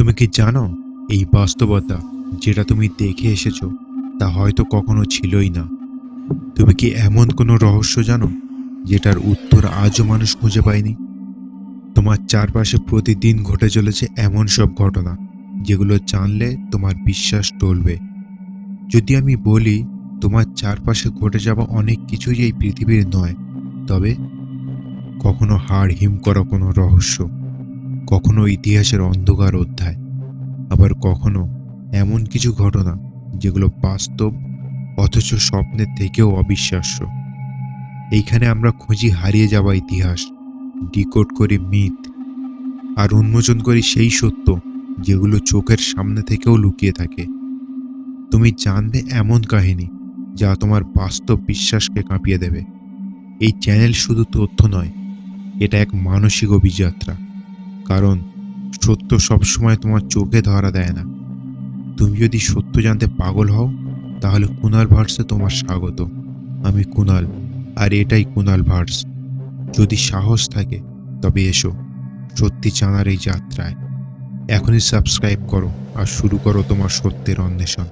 তুমি কি জানো এই বাস্তবতা যেটা তুমি দেখে এসেছ, তা হয়তো কখনো ছিলই না? তুমি কি এমন কোনো রহস্য জানো যেটার উত্তর আজও মানুষ খুঁজে পায়নি? তোমার চারপাশে প্রতিদিন ঘটে চলেছে এমন সব ঘটনা, যেগুলো জানলে তোমার বিশ্বাস টলবে। যদি আমি বলি, তোমার চারপাশে ঘটে যাওয়া অনেক কিছুই এই পৃথিবীর নয়, তবে কখনো হাড় হিম করা কোনো রহস্য। কখনো ইতিহাসের অন্ধকার অধ্যায়, আবার কখনো এমন কিছু ঘটনা যেগুলো বাস্তব, অথচ স্বপ্নের থেকেও অবিশ্বাস্য। এইখানে আমরা খুঁজি হারিয়ে যাওয়া ইতিহাস, ডিকোড করি মিথ, আর উন্মোচন করি সেই সত্য যেগুলো চোখের সামনে থেকেও লুকিয়ে থাকে। তুমি জানবে এমন কাহিনী যা তোমার বাস্তব বিশ্বাসকে কাঁপিয়ে দেবে। এই চ্যানেল শুধু তথ্য নয়, এটা এক মানসিক অভিযাত্রা। কারণ সত্য সবসময় তোমার চোখে ধরা দেয় না। তুমি যদি সত্য জানতে পাগল হও, তাহলে কুনাল ভার্সে তোমার স্বাগত। আমি কুনাল, আর এটাই কুনাল ভার্স। যদি সাহস থাকে, তবে এসো, সত্যি জানার এই যাত্রায়। এখনই সাবস্ক্রাইব করো, আর শুরু করো তোমার সত্যের অন্বেষণ।